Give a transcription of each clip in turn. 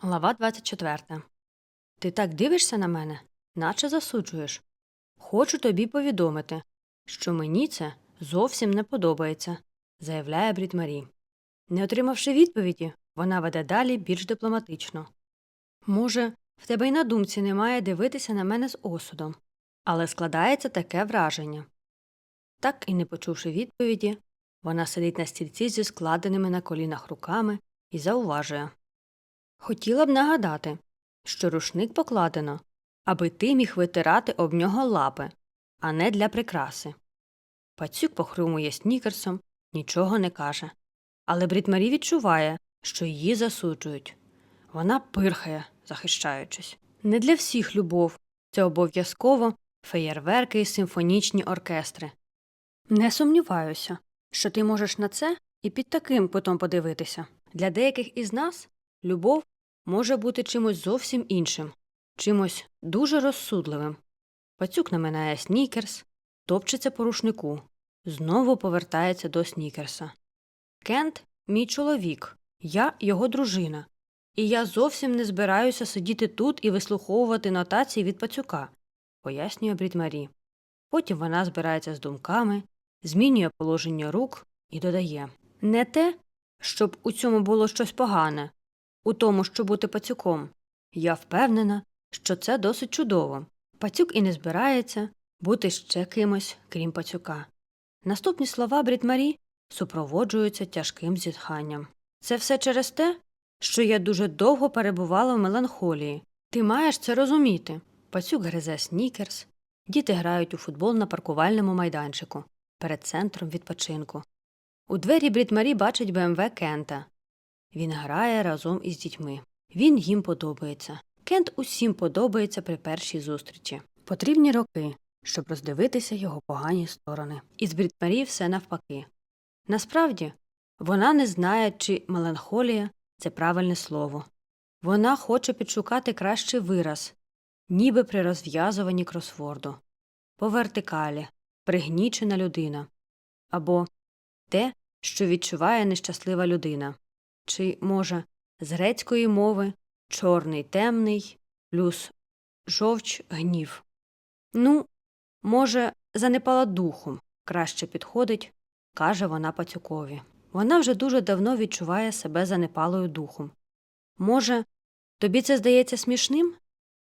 Глава 24. Ти так дивишся на мене, наче засуджуєш. Хочу тобі повідомити, що мені це зовсім не подобається, заявляє Брід Марі. Не отримавши відповіді, вона веде далі більш дипломатично. Може, в тебе й на думці немає дивитися на мене з осудом, але складається таке враження. Так і не почувши відповіді, вона сидить на стільці зі складеними на колінах руками і зауважує. Хотіла б нагадати, що рушник покладено, аби ти міг витирати об нього лапи, а не для прикраси. Пацюк похрумує снікерсом, нічого не каже. Але Брітмарі відчуває, що її засуджують. Вона пирхає, захищаючись. Не для всіх любов це обов'язково феєрверки і симфонічні оркестри. Не сумніваюся, що ти можеш на це і під таким кутом подивитися. Для деяких із нас любов може бути чимось зовсім іншим, чимось дуже розсудливим. Пацюк наминає снікерс, топчеться по рушнику, знову повертається до снікерса. Кент мій чоловік, я його дружина, і я зовсім не збираюся сидіти тут і вислуховувати нотації від пацюка, пояснює Брідмарі. Потім вона збирається з думками, змінює положення рук і додає не те, щоб у цьому було щось погане, у тому, що бути пацюком. Я впевнена, що це досить чудово. Пацюк і не збирається бути ще кимось, крім пацюка. Наступні слова Брітмарі супроводжуються тяжким зітханням. Це все через те, що я дуже довго перебувала в меланхолії. Ти маєш це розуміти. Пацюк гризе снікерс, діти грають у футбол на паркувальному майданчику перед центром відпочинку. У двері Брітмарі бачить БМВ Кента. Він грає разом із дітьми. Він їм подобається. Кент усім подобається при першій зустрічі. Потрібні роки, щоб роздивитися його погані сторони. І з Брітмарі все навпаки. Насправді, вона не знає, чи меланхолія це правильне слово. Вона хоче підшукати кращий вираз, ніби при розв'язуванні кросворду, по вертикалі, пригнічена людина, або те, що відчуває нещаслива людина, чи, може, з грецької мови чорний темний плюс жовч гнів. Ну, може, занепала духом, краще підходить, каже вона пацюкові. Вона вже дуже давно відчуває себе занепалою духом. Може, тобі це здається смішним,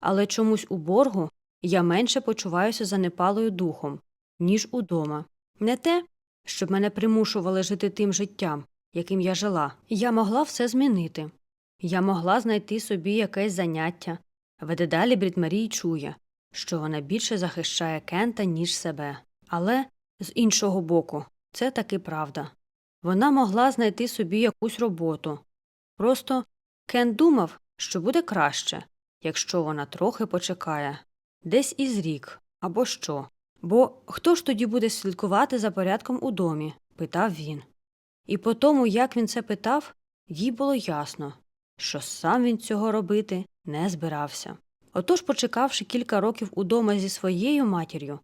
але чомусь у боргу я менше почуваюся занепалою духом, ніж удома. Не те, щоб мене примушували жити тим життям, яким я жила. Я могла все змінити. Я могла знайти собі якесь заняття. Веде далі Брідмарій чує, що вона більше захищає Кента, ніж себе. Але, з іншого боку, це таки правда. Вона могла знайти собі якусь роботу. Просто Кен думав, що буде краще, якщо вона трохи почекає, десь із рік або що. Бо хто ж тоді буде слідкувати за порядком у домі? питав він. І по тому, як він це питав, їй було ясно, що сам він цього робити не збирався. Отож, почекавши кілька років удома зі своєю матір'ю,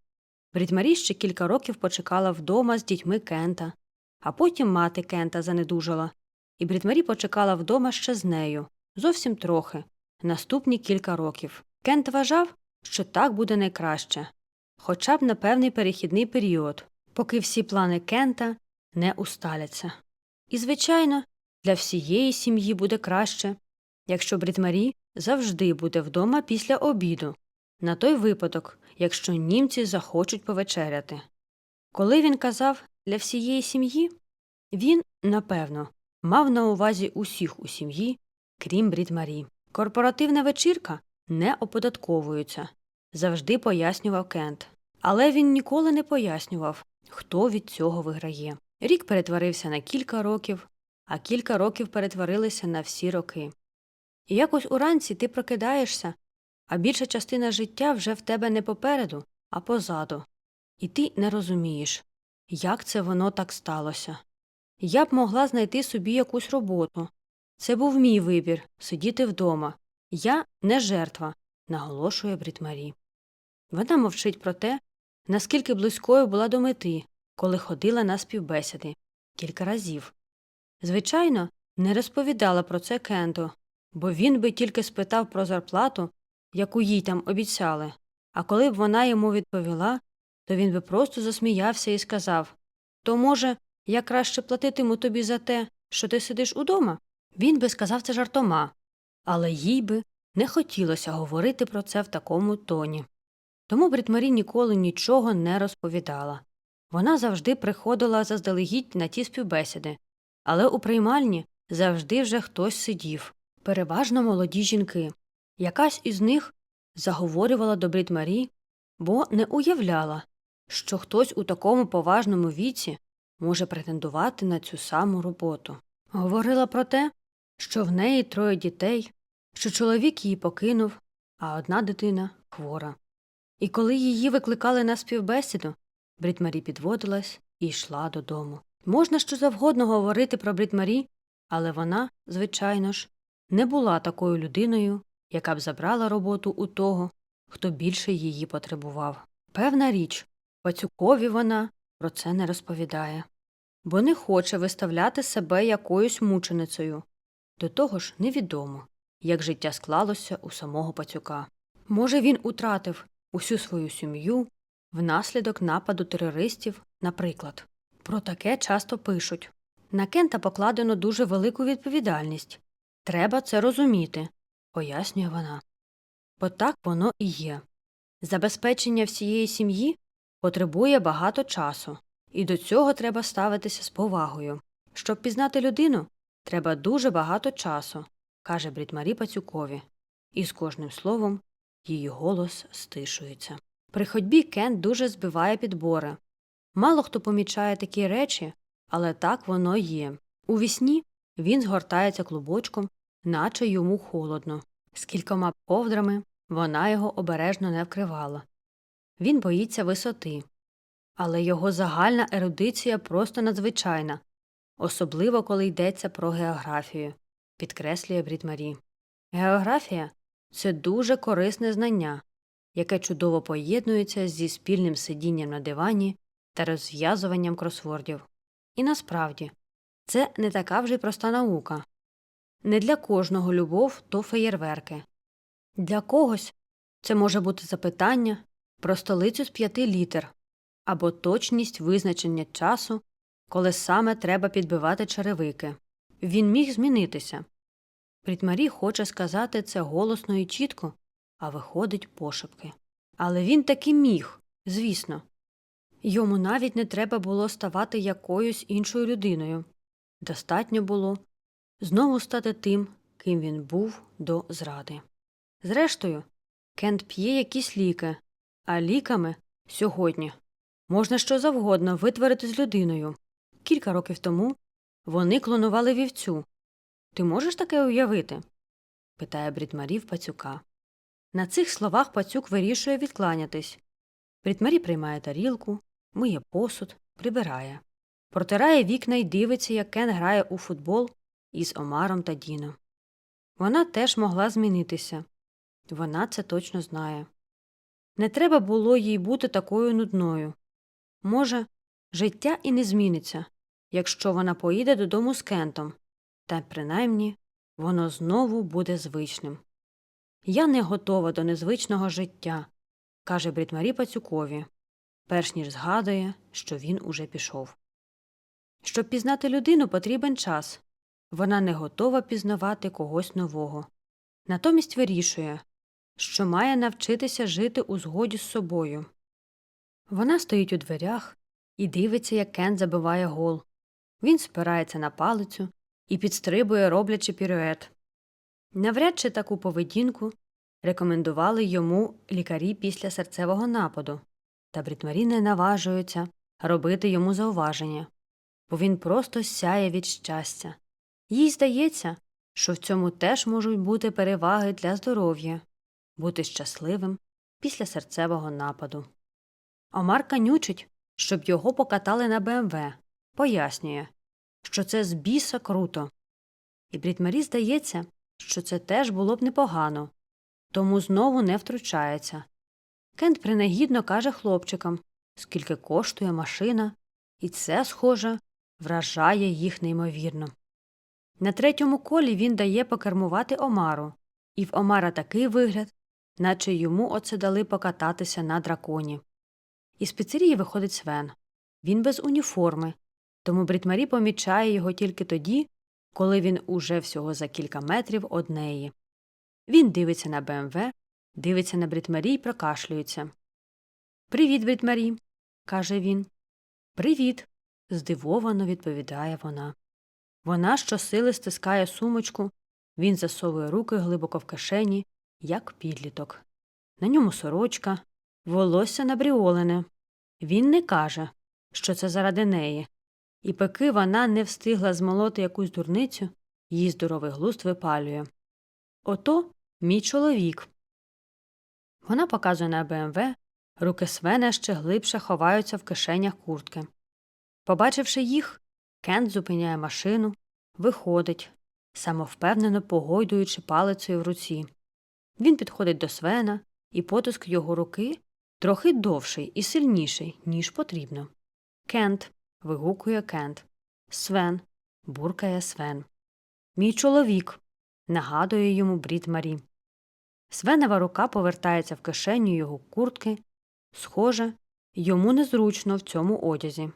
Брідмарі ще кілька років почекала вдома з дітьми Кента, а потім мати Кента занедужала, і Брідмарі почекала вдома ще з нею, зовсім трохи, наступні кілька років. Кент вважав, що так буде найкраще, хоча б на певний перехідний період, поки всі плани Кента не усталяться. І, звичайно, для всієї сім'ї буде краще, якщо Брітмарі завжди буде вдома після обіду, на той випадок, якщо німці захочуть повечеряти. Коли він казав для всієї сім'ї, він, напевно, мав на увазі усіх у сім'ї, крім Брітмарі. Корпоративна вечірка не оподатковується, завжди пояснював Кент. Але він ніколи не пояснював, хто від цього виграє. Рік перетворився на кілька років, а кілька років перетворилися на всі роки. І якось уранці ти прокидаєшся, а більша частина життя вже в тебе не попереду, а позаду. І ти не розумієш, як це воно так сталося. Я б могла знайти собі якусь роботу. Це був мій вибір сидіти вдома. Я не жертва, наголошує Брітмарі. Вона мовчить про те, наскільки близькою була до мети, коли ходила на співбесіди кілька разів. Звичайно, не розповідала про це Кенту, бо він би тільки спитав про зарплату, яку їй там обіцяли, а коли б вона йому відповіла, то він би просто засміявся і сказав То, може, я краще платитиму тобі за те, що ти сидиш удома? Він би сказав це жартома, але їй би не хотілося говорити про це в такому тоні. Тому Бритмарі ніколи нічого не розповідала. Вона завжди приходила заздалегідь на ті співбесіди, але у приймальні завжди вже хтось сидів, переважно молоді жінки. Якась із них заговорювала до Бритмарі, бо не уявляла, що хтось у такому поважному віці може претендувати на цю саму роботу. Говорила про те, що в неї троє дітей, що чоловік її покинув, а одна дитина хвора. І коли її викликали на співбесіду, Брітмарі підводилась і йшла додому. Можна що завгодно говорити про Брітмарі, але вона, звичайно ж, не була такою людиною, яка б забрала роботу у того, хто більше її потребував. Певна річ, пацюкові вона про це не розповідає, бо не хоче виставляти себе якоюсь мученицею. До того ж, невідомо, як життя склалося у самого пацюка. Може, він утратив усю свою сім'ю внаслідок нападу терористів, наприклад. Про таке часто пишуть. На Кента покладено дуже велику відповідальність. Треба це розуміти, пояснює вона. Бо так воно і є. Забезпечення всієї сім'ї потребує багато часу, і до цього треба ставитися з повагою. Щоб пізнати людину, треба дуже багато часу, каже Брітмарі Пацюкові, і з кожним словом її голос стишується. При ходьбі Кент дуже збиває підбори. Мало хто помічає такі речі, але так воно є. У вісні він згортається клубочком, наче йому холодно. З кількома ковдрами вона його обережно не вкривала. Він боїться висоти. Але його загальна ерудиція просто надзвичайна, особливо коли йдеться про географію, підкреслює Брітмарі. Географія це дуже корисне знання, яке чудово поєднується зі спільним сидінням на дивані та розв'язуванням кросвордів. І насправді це не така вже й проста наука. Не для кожного любов то феєрверки. Для когось це може бути запитання про столицю з п'яти літер або точність визначення часу, коли саме треба підбивати черевики. Він міг змінитися. Прітмарі хоче сказати це голосно і чітко, а виходить пошепки. Але він таки міг, звісно. Йому навіть не треба було ставати якоюсь іншою людиною. Достатньо було знову стати тим, ким він був до зради. Зрештою, Кент п'є якісь ліки, а ліками сьогодні можна що завгодно витворити з людиною. Кілька років тому вони клонували вівцю. Ти можеш таке уявити? питає Брітмарі в пацюка. На цих словах пацюк вирішує відкланятись. Брітмарі приймає тарілку, миє посуд, прибирає, протирає вікна й дивиться, як Кен грає у футбол із Омаром та Діном. Вона теж могла змінитися. Вона це точно знає. Не треба було їй бути такою нудною. Може, життя і не зміниться, якщо вона поїде додому з Кентом, та принаймні воно знову буде звичним. Я не готова до незвичного життя, каже Брітмарі Пацюкові, перш ніж згадує, що він уже пішов. Щоб пізнати людину, потрібен час вона не готова пізнавати когось нового. Натомість вирішує, що має навчитися жити у згоді з собою. Вона стоїть у дверях і дивиться, як Кен забиває гол. Він спирається на палицю і підстрибує, роблячи пірюет. Навряд чи таку поведінку рекомендували йому лікарі після серцевого нападу, та Брітмарі не наважуються робити йому зауваження, бо він просто сяє від щастя. Їй здається, що в цьому теж можуть бути переваги для здоров'я бути щасливим після серцевого нападу. Омар канючить, щоб його покатали на БМВ, пояснює, що це з біса круто. І Брітмарі здається, що це теж було б непогано, тому знову не втручається. Кент принагідно каже хлопчикам, скільки коштує машина, і це, схоже, вражає їх неймовірно. На третьому колі він дає покермувати Омару, і в Омара такий вигляд, наче йому оце дали покататися на драконі. Із піцерії виходить Свен. Він без уніформи, тому Брітмарі помічає його тільки тоді, коли він уже всього за кілька метрів од неї. Він дивиться на БМВ, дивиться на Брітмарі і прокашлюється. Привіт, Брітмарі, каже він. Привіт. здивовано відповідає вона. Вона щосили стискає сумочку, він засовує руки глибоко в кишені, як підліток. На ньому сорочка, волосся набріолене. Він не каже, що це заради неї, і поки вона не встигла змолоти якусь дурницю, її здоровий глузд випалює. Ото мій чоловік. Вона показує на БМВ, руки Свена ще глибше ховаються в кишенях куртки. Побачивши їх, Кент зупиняє машину, виходить, самовпевнено погойдуючи палицею в руці. Він підходить до Свена, і потиск його руки трохи довший і сильніший, ніж потрібно. Кент. Вигукує Кент. Свен. буркає Свен. Мій чоловік. нагадує йому Брід Марі. Свенева рука повертається в кишеню його куртки. Схоже, йому незручно в цьому одязі.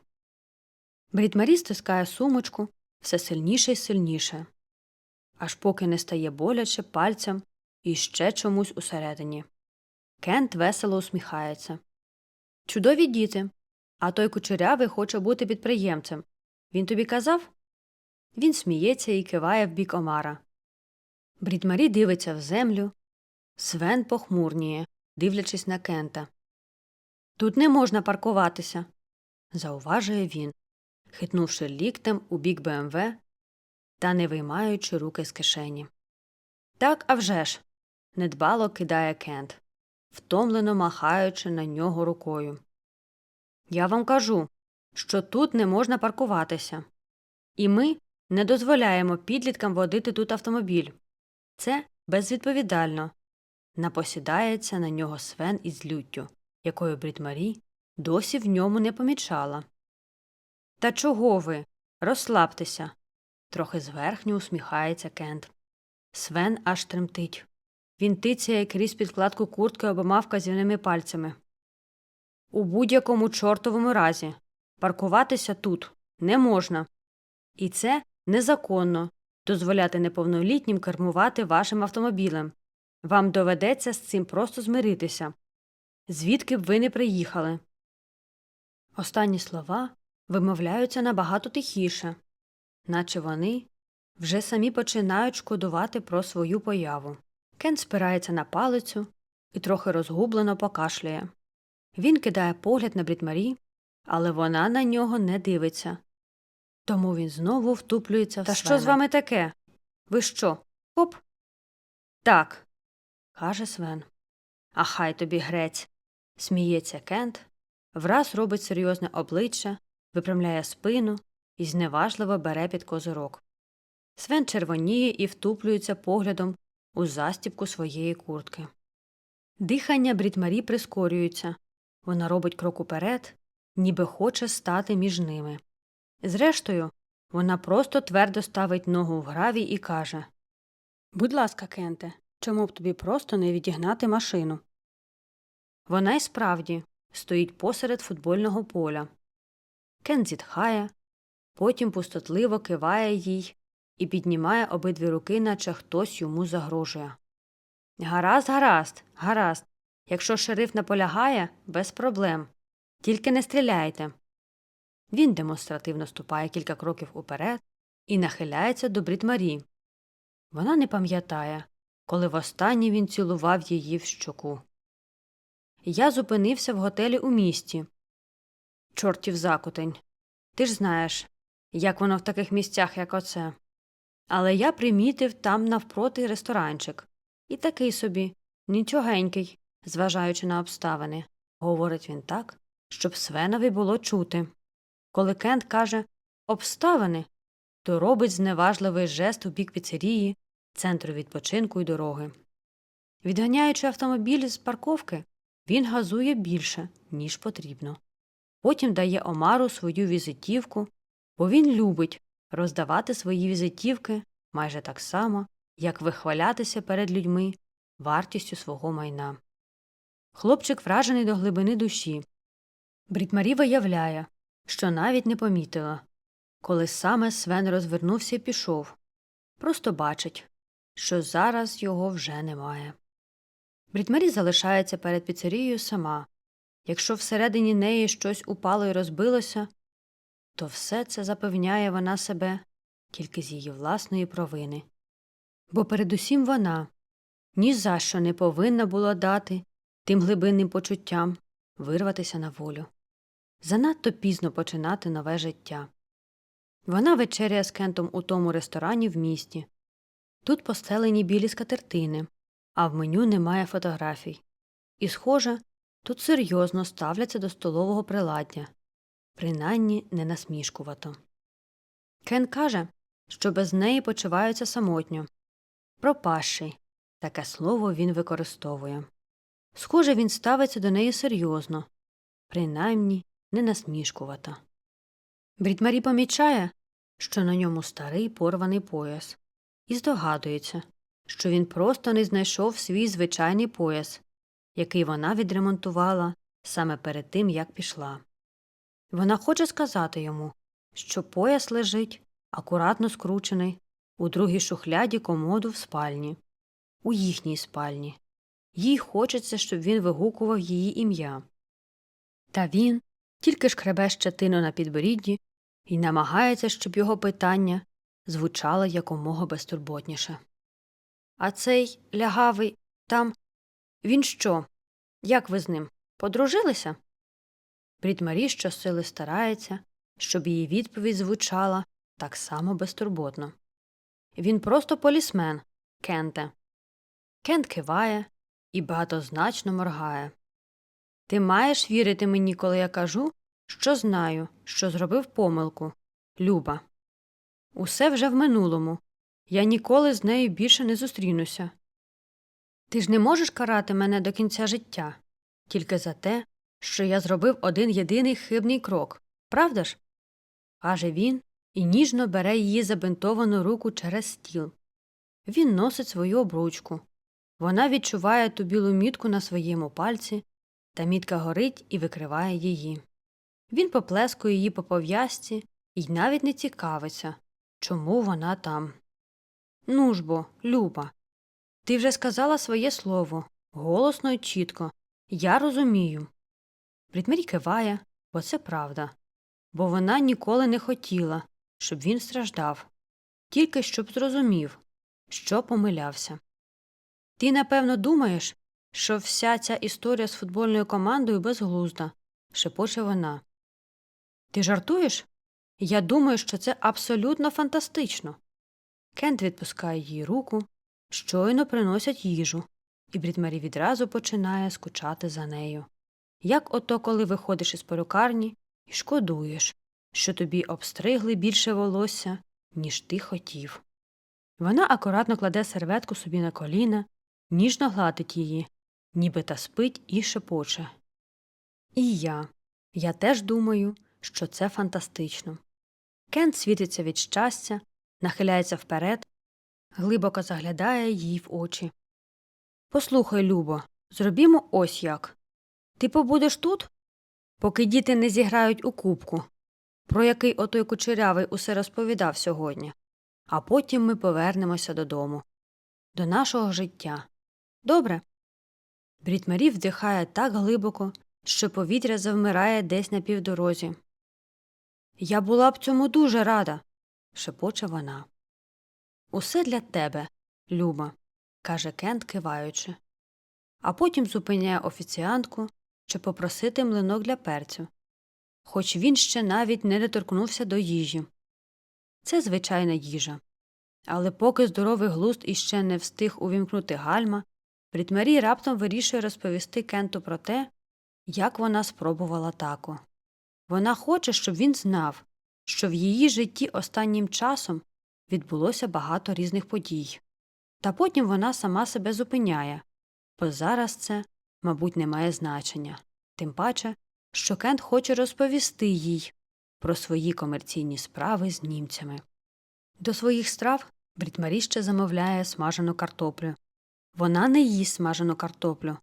Брід Марі стискає сумочку все сильніше й сильніше, аж поки не стає боляче пальцем і ще чомусь усередині. Кент весело усміхається. Чудові діти. А той кучерявий хоче бути підприємцем. Він тобі казав? Він сміється і киває в бік Омара. Брідмарі дивиться в землю. Свен похмурніє, дивлячись на Кента. Тут не можна паркуватися, зауважує він, хитнувши ліктем у бік БМВ та не виймаючи руки з кишені. Так, а вже ж!» – недбало кидає Кент, втомлено махаючи на нього рукою. Я вам кажу, що тут не можна паркуватися. І ми не дозволяємо підліткам водити тут автомобіль. Це безвідповідально. Напосідається на нього Свен із люттю, якою Брітмарі досі в ньому не помічала. Та чого ви? Розслабтеся. Трохи зверхньо усміхається Кент. Свен аж тремтить. Він тицяє крізь підкладку куртки обома вказівними пальцями. У будь-якому чортовому разі паркуватися тут не можна. І це незаконно дозволяти неповнолітнім кермувати вашим автомобілем. Вам доведеться з цим просто змиритися. Звідки б ви не приїхали. Останні слова вимовляються набагато тихіше, наче вони вже самі починають шкодувати про свою появу. Кен спирається на палицю і трохи розгублено покашляє. Він кидає погляд на Брітмарі, але вона на нього не дивиться. Тому він знову втуплюється в Та Свена. що з вами таке? Ви що? Хоп? Так, каже Свен. А хай тобі грець. Сміється Кент, враз робить серйозне обличчя, випрямляє спину і зневажливо бере під козирок. Свен червоніє і втуплюється поглядом у застібку своєї куртки. Дихання Брітмарі прискорюється. Вона робить крок уперед, ніби хоче стати між ними. Зрештою, вона просто твердо ставить ногу в гравій і каже Будь ласка, Кенте, чому б тобі просто не відігнати машину? Вона й справді стоїть посеред футбольного поля. Кен зітхає, потім пустотливо киває їй і піднімає обидві руки, наче хтось йому загрожує. Гаразд, гаразд, гаразд. Якщо шериф наполягає, без проблем. Тільки не стріляйте. Він демонстративно ступає кілька кроків уперед і нахиляється до Брітмарі. Вона не пам'ятає, коли востаннє він цілував її в щоку. Я зупинився в готелі у місті. Чортів закутень. Ти ж знаєш, як воно в таких місцях, як оце. Але я примітив там навпроти ресторанчик. І такий собі, нічогенький, зважаючи на обставини, говорить він так, щоб Свенові було чути. Коли Кент каже обставини, то робить зневажливий жест у бік піцерії, центру відпочинку й дороги. Відганяючи автомобіль з парковки, він газує більше, ніж потрібно. Потім дає Омару свою візитівку, бо він любить роздавати свої візитівки майже так само, як вихвалятися перед людьми вартістю свого майна. Хлопчик вражений до глибини душі. Брітмарі виявляє, що навіть не помітила, коли саме Свен розвернувся і пішов. Просто бачить, що зараз його вже немає. Брітмарі залишається перед піцерією сама. Якщо всередині неї щось упало і розбилося, то все це запевняє вона себе тільки з її власної провини. Бо передусім вона ні за що не повинна була дати тим глибинним почуттям вирватися на волю. Занадто пізно починати нове життя. Вона вечеряє з Кентом у тому ресторані в місті. Тут постелені білі скатертини, а в меню немає фотографій. І, схоже, тут серйозно ставляться до столового приладдя, принаймні не насмішкувато. Кен каже, що без неї почуваються самотньо. Пропащий таке слово він використовує. Схоже, він ставиться до неї серйозно, принаймні не насмішкувато. Брітмарі помічає, що на ньому старий порваний пояс, і здогадується, що він просто не знайшов свій звичайний пояс, який вона відремонтувала саме перед тим, як пішла. Вона хоче сказати йому, що пояс лежить, акуратно скручений, у другій шухляді комоду в спальні, у їхній спальні. Їй хочеться, щоб він вигукував її ім'я. Та він тільки шкребе щетину на підборідді і намагається, щоб його питання звучало якомога безтурботніше. А цей лягавий там він що? Як ви з ним? Подружилися? Брітмарі щосили старається, щоб її відповідь звучала так само безтурботно. Він просто полісмен, Кенте. Кент киває і багатозначно моргає. Ти маєш вірити мені, коли я кажу, що знаю, що зробив помилку. Люба. Усе вже в минулому. Я ніколи з нею більше не зустрінуся. Ти ж не можеш карати мене до кінця життя тільки за те, що я зробив один єдиний хибний крок, правда ж? каже він і ніжно бере її забинтовану руку через стіл. Він носить свою обручку. Вона відчуває ту білу мітку на своєму пальці, та мітка горить і викриває її. Він поплескує її по пов'язці і навіть не цікавиться, чому вона там. Ну ж бо, Люба, ти вже сказала своє слово голосно і чітко. Я розумію. Брітмері киває, бо це правда, бо вона ніколи не хотіла, щоб він страждав, тільки щоб зрозумів, що помилявся. Ти, напевно, думаєш, що вся ця історія з футбольною командою безглузда, шепоче вона. Ти жартуєш? Я думаю, що це абсолютно фантастично. Кент відпускає їй руку, щойно приносять їжу, і Брітмарі відразу починає скучати за нею. Як ото, коли виходиш із перукарні і шкодуєш, що тобі обстригли більше волосся, ніж ти хотів. Вона акуратно кладе серветку собі на коліна, ніжно гладить її, ніби та спить і шепоче. І я. Я теж думаю, що це фантастично. Кент світиться від щастя, нахиляється вперед, глибоко заглядає їй в очі. Послухай, Любо, зробімо ось як. Ти побудеш тут, поки діти не зіграють у кубку, про який отой кучерявий усе розповідав сьогодні, а потім ми повернемося додому, до нашого життя. Добре? Брітмарі вдихає так глибоко, що повітря завмирає десь на півдорозі. Я була б цьому дуже рада, шепоче вона. Усе для тебе, Люба, каже Кент, киваючи, а потім зупиняє офіціантку, щоб попросити млинок для перцю, хоч він ще навіть не доторкнувся до їжі. Це звичайна їжа. Але поки здоровий глузд іще не встиг увімкнути гальма, Брітмарі раптом вирішує розповісти Кенту про те, як вона спробувала тако. Вона хоче, щоб він знав, що в її житті останнім часом відбулося багато різних подій. Та потім вона сама себе зупиняє, бо зараз це, мабуть, не має значення, тим паче, що Кент хоче розповісти їй про свої комерційні справи з німцями. До своїх страв Брітмарі ще замовляє смажену картоплю. Вона не їсть смажену картоплю,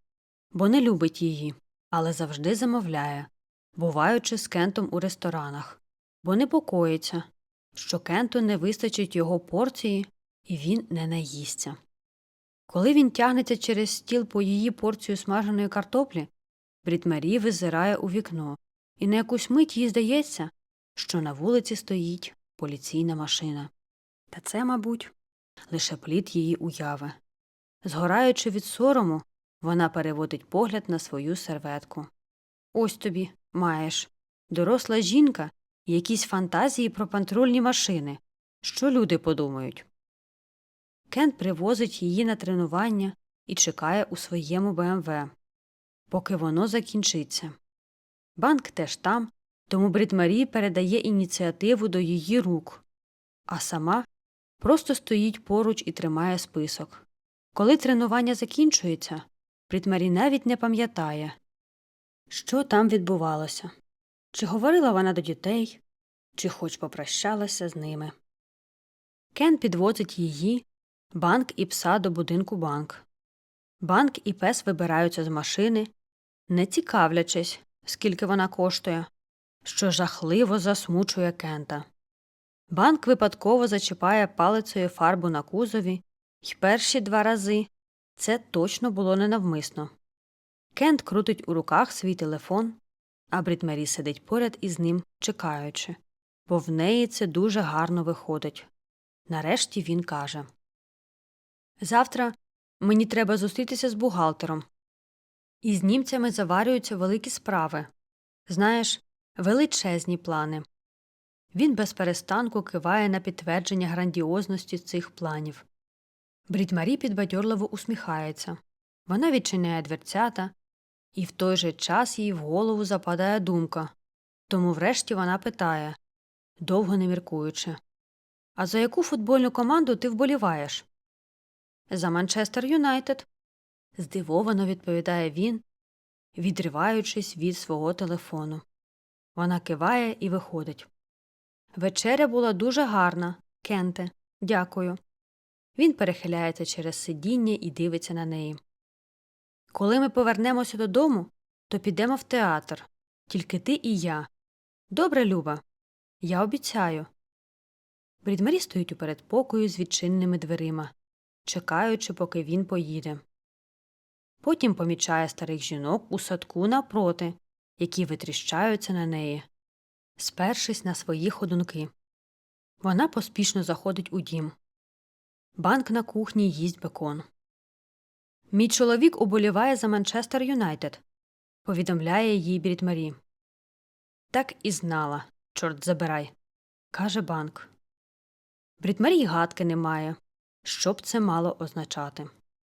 бо не любить її, але завжди замовляє, буваючи з Кентом у ресторанах, бо непокоїться, що Кенту не вистачить його порції і він не наїсться. Коли він тягнеться через стіл по її порцію смаженої картоплі, Брітмарі визирає у вікно, і на якусь мить їй здається, що на вулиці стоїть поліційна машина. Та це, мабуть, лише плід її уяви. Згораючи від сорому, вона переводить погляд на свою серветку. Ось тобі, маєш, доросла жінка якісь фантазії про патрульні машини. Що люди подумають? Кент привозить її на тренування і чекає у своєму БМВ, поки воно закінчиться. Банк теж там, тому Брід Марі передає ініціативу до її рук, а сама просто стоїть поруч і тримає список. Коли тренування закінчується, Брід Марі навіть не пам'ятає, що там відбувалося, чи говорила вона до дітей, чи хоч попрощалася з ними. Кен підвозить її, банк і пса до будинку банк. Банк і пес вибираються з машини, не цікавлячись, скільки вона коштує, що жахливо засмучує Кента. Банк випадково зачіпає палицею фарбу на кузові, й перші два рази це точно було ненавмисно. Кент крутить у руках свій телефон, а Брітмері сидить поряд із ним, чекаючи, бо в неї це дуже гарно виходить. Нарешті він каже Завтра мені треба зустрітися з бухгалтером. І з німцями заварюються великі справи. Знаєш, величезні плани. Він без перестанку киває на підтвердження грандіозності цих планів. Брід Марі підбадьорливо усміхається. Вона відчиняє дверцята, і в той же час їй в голову западає думка. Тому врешті вона питає, довго не міркуючи А за яку футбольну команду ти вболіваєш? За Манчестер Юнайтед. здивовано відповідає він, відриваючись від свого телефону. Вона киває і виходить. Вечеря була дуже гарна, Кенте. Дякую. Він перехиляється через сидіння і дивиться на неї. Коли ми повернемося додому, то підемо в театр. Тільки ти і я. Добре, Люба. Я обіцяю. Брідмарі стоїть у передпокою з відчиненими дверима, чекаючи, поки він поїде. Потім помічає старих жінок у садку напроти, які витріщаються на неї, спершись на свої ходунки. Вона поспішно заходить у дім. Банк на кухні їсть бекон. Мій чоловік уболіває за Манчестер Юнайтед, повідомляє їй Брід Марі. Так і знала, чорт забирай, каже банк. Брід Марі й гадки немає, що б це мало означати.